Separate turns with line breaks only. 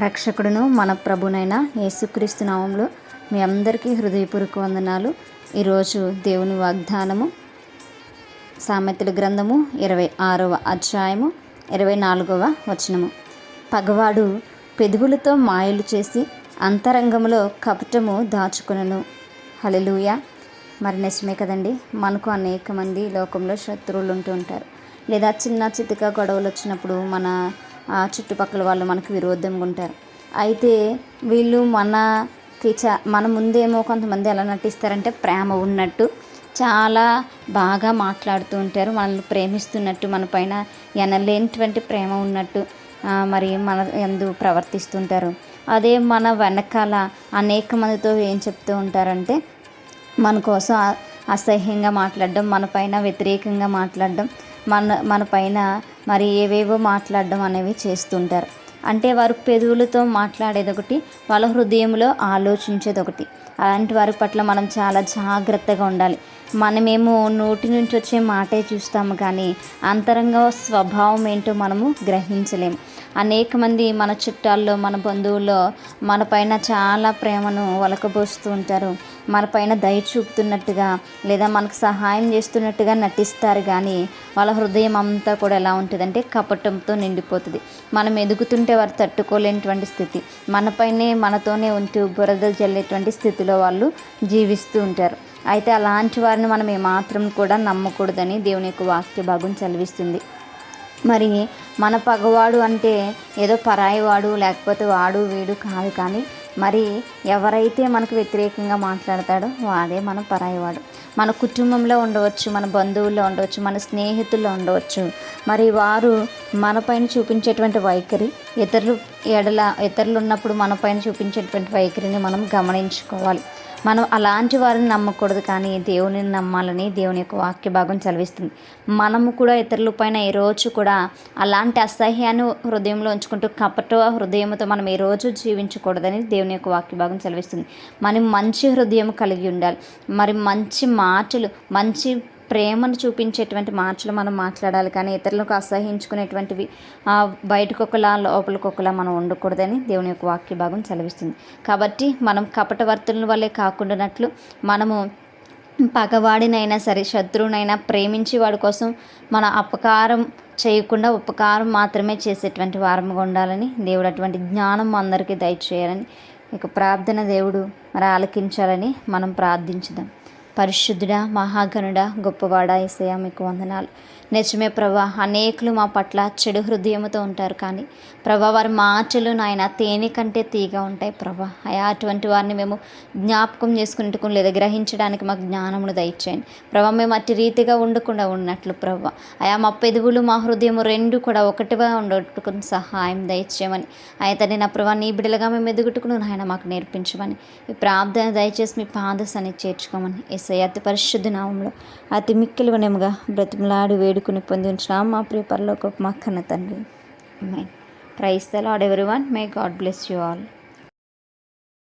రక్షకుడును మన ప్రభునైన యేసుక్రీస్తు నామంలో మీ అందరికీ హృదయపూర్వక వందనాలు. ఈరోజు దేవుని వాగ్దానము సామెతల గ్రంథము ఇరవై ఆరవ అధ్యాయము ఇరవై నాలుగవ వచనము. పగవాడు పెదువులతో మాయలు చేసి అంతరంగంలో కపటము దాచుకునను. హలెలూయ మరి నిజమే కదండి మనకు అనేక మంది లోకంలో శత్రువులు ఉంటూ ఉంటారు. లేదా చిన్న చితిక గొడవలు వచ్చినప్పుడు మన చుట్టుపక్కల వాళ్ళు మనకు విరోధంగా ఉంటారు. అయితే వీళ్ళు మనకి చ మన ముందేమో కొంతమంది ఎలా నటిస్తారంటే ప్రేమ ఉన్నట్టు చాలా బాగా మాట్లాడుతూ ఉంటారు. మనల్ని ప్రేమిస్తున్నట్టు మన పైన ఎనలేనటువంటి ప్రేమ ఉన్నట్టు మరి మన ఎందు ప్రవర్తిస్తుంటారు. అదే మన వెనకాల అనేక మందితో ఏం చెప్తూ ఉంటారంటే మన కోసం అసహ్యంగా మాట్లాడడం మన పైన వ్యతిరేకంగా మాట్లాడడం మన మన పైన మరి ఏవేవో మాట్లాడడం అనేవి చేస్తుంటారు. అంటే వారు పెదవులతో మాట్లాడేది ఒకటి వాళ్ళ హృదయంలో ఆలోచించేది ఒకటి అలాంటి వారి పట్ల మనం చాలా జాగ్రత్తగా ఉండాలి. మనమేమో నోటి నుంచి వచ్చే మాటే చూస్తాము కానీ అంతరంగ స్వభావం ఏంటో మనము గ్రహించలేము. అనేక మంది మన చుట్టాల్లో మన బంధువుల్లో మన పైన చాలా ప్రేమను వలకబోస్తూ ఉంటారు. మన పైన దయ చూపుతున్నట్టుగా లేదా మనకు సహాయం చేస్తున్నట్టుగా నటిస్తారు కానీ వాళ్ళ హృదయం అంతా కూడా ఎలా ఉంటుందంటే కపటంతో నిండిపోతుంది. మనం ఎదుగుతుంటే వారు తట్టుకోలేనటువంటి స్థితి. మనపైనే మనతోనే ఉంటూ బురదలు జల్లేటువంటి స్థితిలో వాళ్ళు జీవిస్తూ ఉంటారు. అయితే అలాంటి వారిని మనం ఏమాత్రం కూడా నమ్మకూడదని దేవుని యొక్క వాక్య భాగం చదివిస్తుంది మరి మన పగవాడు అంటే ఏదో పరాయివాడు లేకపోతే వాడు వీడు కాదు కానీ మరి ఎవరైతే మనకు వ్యతిరేకంగా మాట్లాడతాడో వాడే మన పరాయివాడు. మన కుటుంబంలో ఉండవచ్చు మన బంధువుల్లో ఉండవచ్చు మన స్నేహితుల్లో ఉండవచ్చు. మరి వారు మనపైన చూపించేటువంటి వైఖరి ఇతరులు ఎడల ఇతరులు ఉన్నప్పుడు మనపైన చూపించేటువంటి వైఖరిని మనం గమనించుకోవాలి. మనం అలాంటి వారిని నమ్మకూడదు కానీ దేవుని నమ్మాలని దేవుని యొక్క వాక్య భాగం చదివిస్తుంది మనము కూడా ఇతరుల పైన ఈ రోజు కూడా అలాంటి అసహ్యాన్ని హృదయంలో ఉంచుకుంటూ కపట హృదయంతో మనం ఏ రోజు జీవించకూడదని దేవుని యొక్క వాక్య భాగం చదివిస్తుంది మనం మంచి హృదయం కలిగి ఉండాలి. మరి మంచి మాటలు మంచి ప్రేమను చూపించేటువంటి మాటలు మనం మాట్లాడాలి. కానీ ఇతరులకు అసహించుకునేటువంటివి బయటకు ఒకలా లోపలికి ఒకలా మనం ఉండకూడదని దేవుని యొక్క వాక్య భాగం చలవిస్తుంది కాబట్టి మనం కపట వర్తుల వల్లే కాకుండానట్లు మనము పగవాడినైనా సరే శత్రువునైనా ప్రేమించి వాడి కోసం మన అపకారం చేయకుండా ఉపకారం మాత్రమే చేసేటువంటి వారముగా ఉండాలని దేవుడు అటువంటి జ్ఞానం అందరికీ దయచేయాలని ఇక ప్రార్థన దేవుడు మరి ఆలకించాలని మనం ప్రార్థించుదాం. పరిశుద్ధుడా మహాగణుడా గొప్పవాడా ఏసయ్య మీకు వందనాలు. నిజమే ప్రభా అనేకులు మా పట్ల చెడు హృదయంతో ఉంటారు కానీ ప్రభా వారి మాటలు నాయన తేనె కంటే తీగా ఉంటాయి ప్రభా. అయా అటువంటి వారిని మేము జ్ఞాపకం చేసుకుంటూ లేదా గ్రహించడానికి మాకు జ్ఞానమును దయచేయండి. ప్రభా మేము అట్టి రీతిగా ఉండకుండా ఉన్నట్లు ప్రభా. అయా మా పెదవులు మా హృదయం రెండు కూడా ఒకటిగా ఉండటుకుని సహాయం దయచేయమని. అయితే నా ప్రభా నీ బిడ్డలుగా మేము ఎదుగుట్టుకుని నాయన మాకు నేర్పించమని. ఈ ప్రార్థన దయచేసి మీ పాదశాన్ని చేర్చుకోమని. ఏసయ్య అతి పరిశుద్ధ నామంలో అతి మిక్కిలి వినముగా బ్రతిమలాడి వేడుకుని పొంది ఉంచిన మా ప్రియ ఒక మా కన్న తండ్రి. My praise the Lord everyone may God bless you all